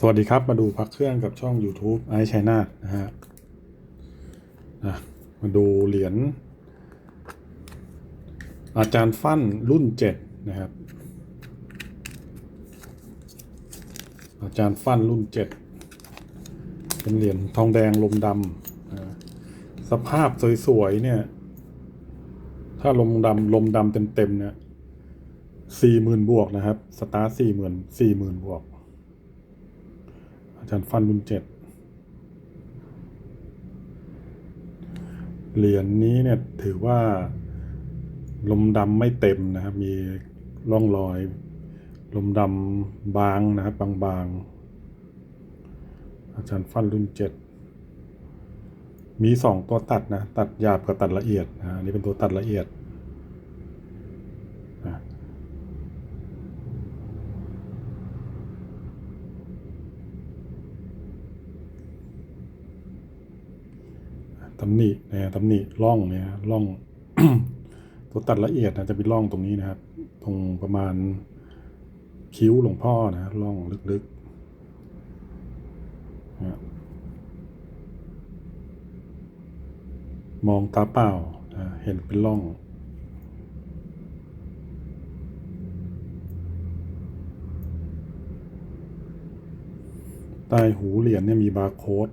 สวัสดีครับ มาดูพักเครื่องกับช่อง YouTube ไอชัยนาทนะฮะมาดูเหรียญอาจารย์ฟั่นรุ่นเจ็ดนะครับ อาจารย์ฟั่นรุ่นเจ็ดเป็นเหรียญทองแดงลมดำสภาพสวยๆเนี่ย ถ้าลมดำลมดำเต็มๆเนี่ยสี่หมื่นบวกนะครับ สตาร์สี่หมื่นสี่หมื่นบวก อาจารย์ฟันรุ่นเจ็ดเหรียญนี้เนี่ยถือว่าลมดำไม่เต็มนะครับ มีร่องรอย ลมดำบางนะครับบางๆ อาจารย์ฟันรุ่นเจ็ดมีสองตัวตัดนะ ตัดหยาบกับตัดละเอียดนะนี่เป็นตัวตัดละเอียด ตำหนินะตำหนิร่องเนี่ยร่องตัวตัดละเอียดนะจะเป็นร่องตรงนี้นะครับ ตรงประมาณคิ้วหลวงพ่อนะร่องลึกๆ มองตาเปล่านะเห็นเป็นร่องใต้หูเหรียญเนี่ยมีบาร์โค้ด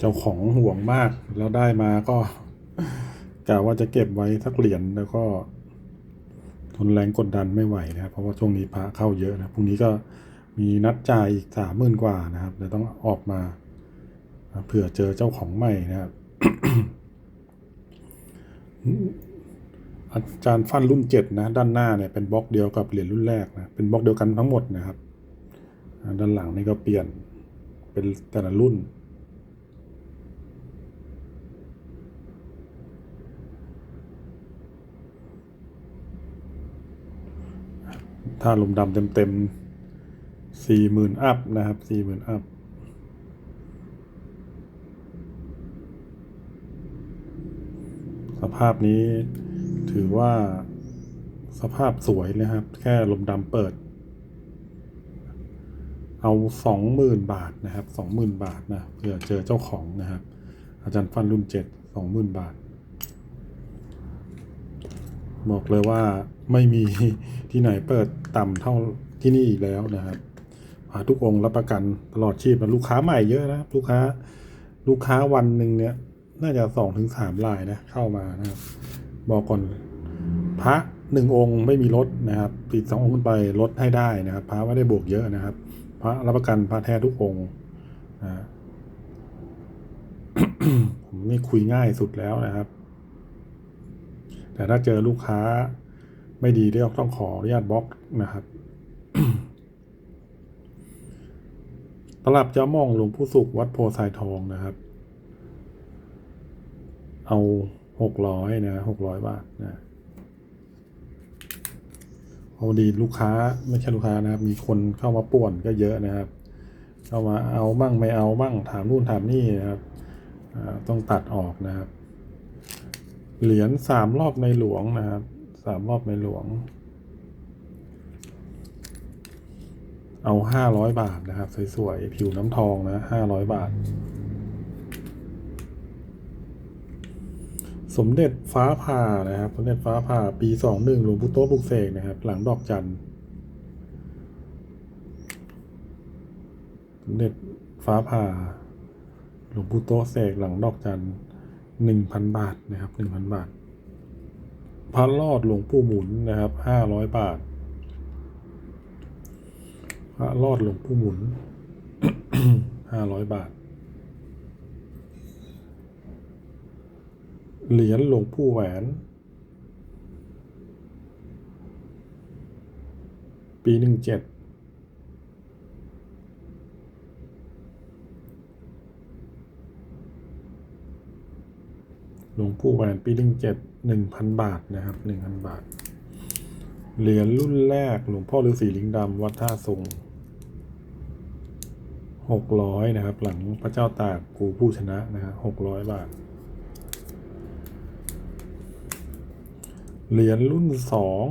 เจ้าของห่วงมาก แล้วได้มาก็กะว่าจะเก็บไว้สักเหรียญแล้วก็ทนแรงกดดันไม่ไหวนะครับเพราะว่าช่วงนี้พระเข้าเยอะนะพรุ่งนี้ก็มีนัดจ่ายอีกสามหมื่นกว่านะครับเดี๋ยวต้องออกมาเผื่อเจอเจ้าของใหม่นะครับอาจารย์ฟันรุ่นเจ็ดนะ ด้านหน้าเนี่ยเป็นบล็อกเดียวกับเหรียญรุ่นแรกนะเป็นบล็อกเดียวกันทั้งหมดนะครับ ด้านหลังนี่ก็เปลี่ยนเป็นแต่ละรุ่น ถ้าลมดำเต็มๆสี่หมื่นอัพนะครับสี่หมื่นอัพสภาพนี้ถือว่าสภาพสวยนะครับ แค่ลมดำเปิด เอาสองหมื่นบาทนะครับสองหมื่นบาทนะเผื่อเจอเจ้าของนะครับ อาจารย์ฟันรุ่นเจ็ดสองหมื่นบาท บอกเลยว่าไม่มีที่ไหนเปิดต่ำเท่าที่นี่อีกแล้วนะครับหาทุกองค์รับประกันตลอดชีพนะลูกค้าใหม่เยอะนะลูกค้า ลูกค้าวันหนึ่งเนี่ย น่าจะสองถึงสามลายนะเข้ามานะครับ บอกก่อนพระหนึ่งองค์ไม่มีลดนะครับ ติดสององค์ขึ้นไปลดให้ได้นะครับ พระไม่ได้บวกเยอะนะครับ พระรับประกันพระแท้ทุกองค์นะผมนี่คุยง่ายสุดแล้วนะครับ แต่ถ้าเจอลูกค้าไม่ดีเรียกต้องขออนุญาตบล็อกนะครับตลับเจ้ามองหลวงผู้สุขวัดโพไซทองนะครับ เอาหกร้อยนะหกร้อยบาทนะพอดีลูกค้าไม่ใช่ลูกค้านะครับ มีคนเข้ามาป่วนก็เยอะนะครับ เข้ามาเอามั่งไม่เอามั่งถามนู่นถามนี่นะครับต้องตัดออกนะครับ เหรียญสามรอบในหลวงนะครับสามรอบในหลวง เอาห้าร้อยบาทนะครับ สวยๆ ผิวน้ำทองนะห้าร้อยบาท สมเด็จฟ้าผ่านะครับ สมเด็จฟ้าผ่าปีสองหนึ่งหลวงปู่โตบุกเสกนะครับ หลังดอกจันทร์สมเด็จฟ้าผ่า หลวงปู่โตเสกหลังดอกจัน หนึ่งพันบาทนะครับหนึ่งพันบาท พระรอดหลวงปู่หมุนนะครับห้าร้อยบาท พระรอดหลวงปู่หมุนห้าร้อยบาท เหรียญหลวงปู่แหวน ปีหนึ่งเจ็ด ลวงปู่แหวนปีหนึ่งเจ็ดหนึ่งพันบาทนะครับหนึ่งพันบาท เหรียญรุ่นแรกหลวงพ่อฤาษีลิงดำวัดท่าทรงหกร้อยนะครับ หลังพระเจ้าตากกูผู้ชนะนะครับหกร้อยบาท เหรียญรุ่นสอง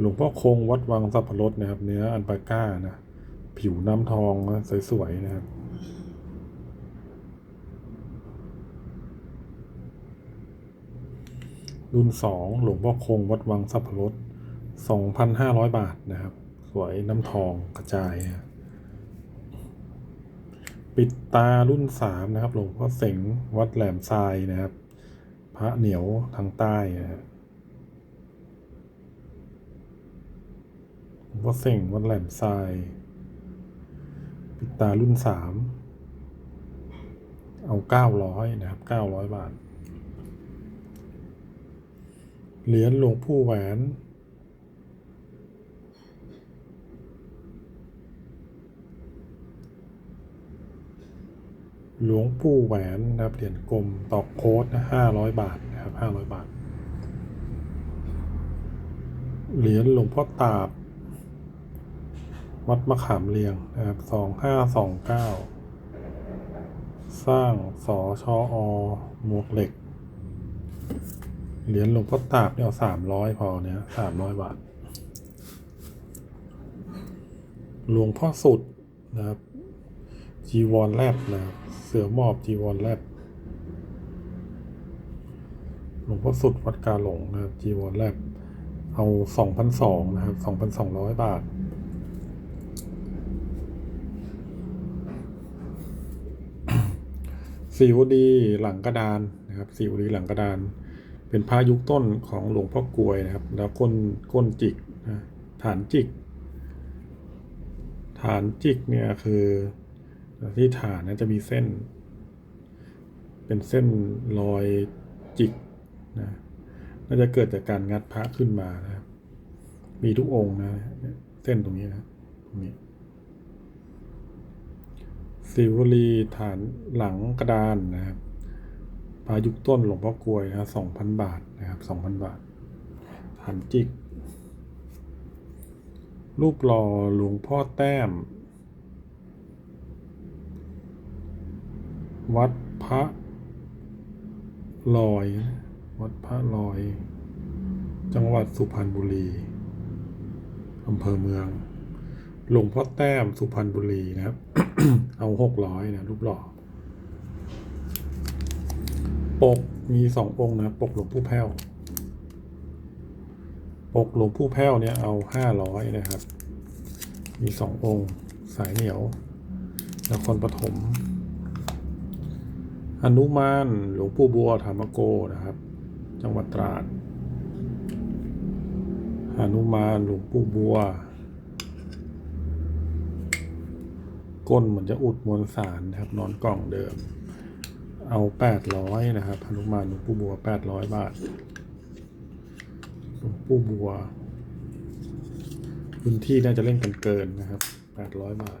หลวงพ่อคงวัดวังสับปะรดนะครับ เนื้ออันปาก้านะ ผิวน้ำทองนะสวยๆนะครับ รุ่นสองหลวงพ่อคงวัดวังสับปะรสองพันห้าร้อยบาทนะครับ สวยน้ำทองกระจายนะปิดตารุ่นสามนะครับ หลวงพ่อเสงวัดแหลมทรายนะครับ พระเหนียวทางใต้นะหลวงพ่อเสงวัดแหลมทราย ปิดตารุ่นสามเอาเก้าร้อยนะครับเก้าร้อยบาท เหรียญหลวงปู่แหวน หลวงปู่แหวนนะครับเหรียญกลมตอกโค้ดห้าร้อยบาทนะครับห้าร้อยบาท เหรียญหลวงพ่อตาบ วัดมะขามเรียงนะครับสองห้าสองเก้าสร้างสอชออหมวกเหล็ก เหรียญหลวงพ่อตาบเนี่ยสามร้อยพอเนี่ยสามร้อยบาท หลวงพ่อสุดนะครับ จีวรแลบนะครับ เสือมอบจีวรแลบหลวงพ่อสุดวัดกาหลงนะครับ จีวรแลบเอาสองพันสองนะครับสองพันสองร้อยบาทสิวดีหลังกระดานนะครับสิวดีหลังกระดาน เป็นพายุคต้นของหลวงพ่อกลวยนะครับ แล้วก้นก้นจิกนะฐานจิก ฐานจิกเนี่ยคือที่ฐานนะจะมีเส้น เป็นเส้นรอยจิกนะน่าจะเกิดจากการงัดพระขึ้นมานะครับ มีทุกองค์นะเส้นตรงนี้นะตรงนี้สิวลีฐานหลังกระดานนะครับ ปลายุคต้นหลวงพ่อกลวยนะสองพันบาทนะครับสองพันบาทฐานจิก รูปหล่อหลวงพ่อแต้ม วัดพระลอย วัดพระลอย จังหวัดสุพรรณบุรีอำเภอเมืองหลวงพ่อแต้มสุพรรณบุรีนะครับ เอาหกร้อยนะรูปหล่อ ปกมีสององค์นะปกหลวงปู่แพ้วปกหลวงปู่แพ้วเนี่ยเอาห้าร้อยนะครับ มีสององค์สายเหนียวนครปฐมอนุมานหลวงปู่บัวธรรมโกนะครับ จังหวัดตราดอนุมานหลวงปู่บัว ก้นเหมือนจะอุดมวลสารนะครับ นอนกล่องเดิม เอาแปดร้อยนะครับพนุมานหลวงปู่บัวแปดร้อยบาทหลวงปู่บัวพื้นที่น่าจะเล่นกันเกินนะครับแปดร้อยบาท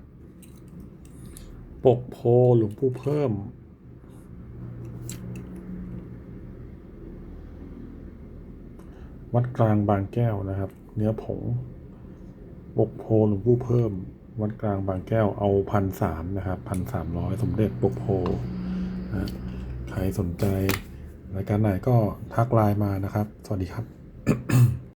ปกโพหลวงปู่เพิ่มวัดกลางบางแก้วนะครับ เนื้อผงปกโพหลวงปู่เพิ่ม วัดกลางบางแก้วเอาพันสามนะครับพันสามร้อยสมเด็จปกโพ ใครสนใจรายการไหนก็ทักไลน์มานะครับ สวัสดีครับ